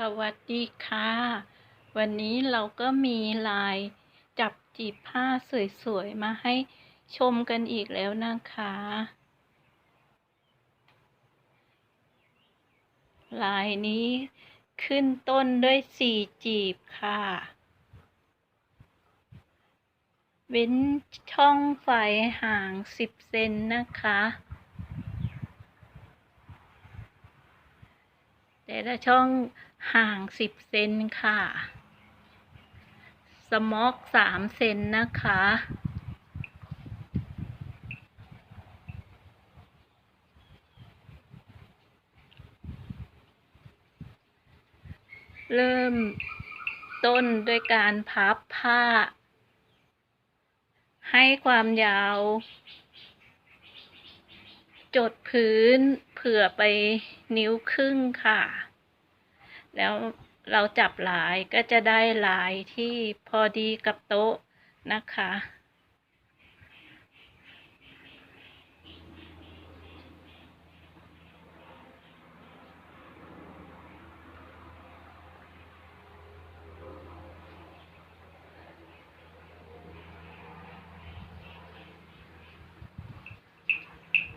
สวัสดีค่ะ วันนี้เราก็มีลายจับจีบผ้าสวยๆ มาให้ชมกันอีกแล้วนะคะ ลายนี้ขึ้นต้นด้วยสี่จีบค่ะ เว้นช่องไฟห่างสิบเซนนะคะ แต่ละช่องห่างสิบเซนค่ะ สมอกสามเซนนะคะ เริ่มต้นด้วยการพับผ้า ให้ความยาว จดพื้นเผื่อไปนิ้วครึ่งค่ะ แล้วเราจับลายก็จะได้ลายที่พอดีกับโต๊ะนะคะ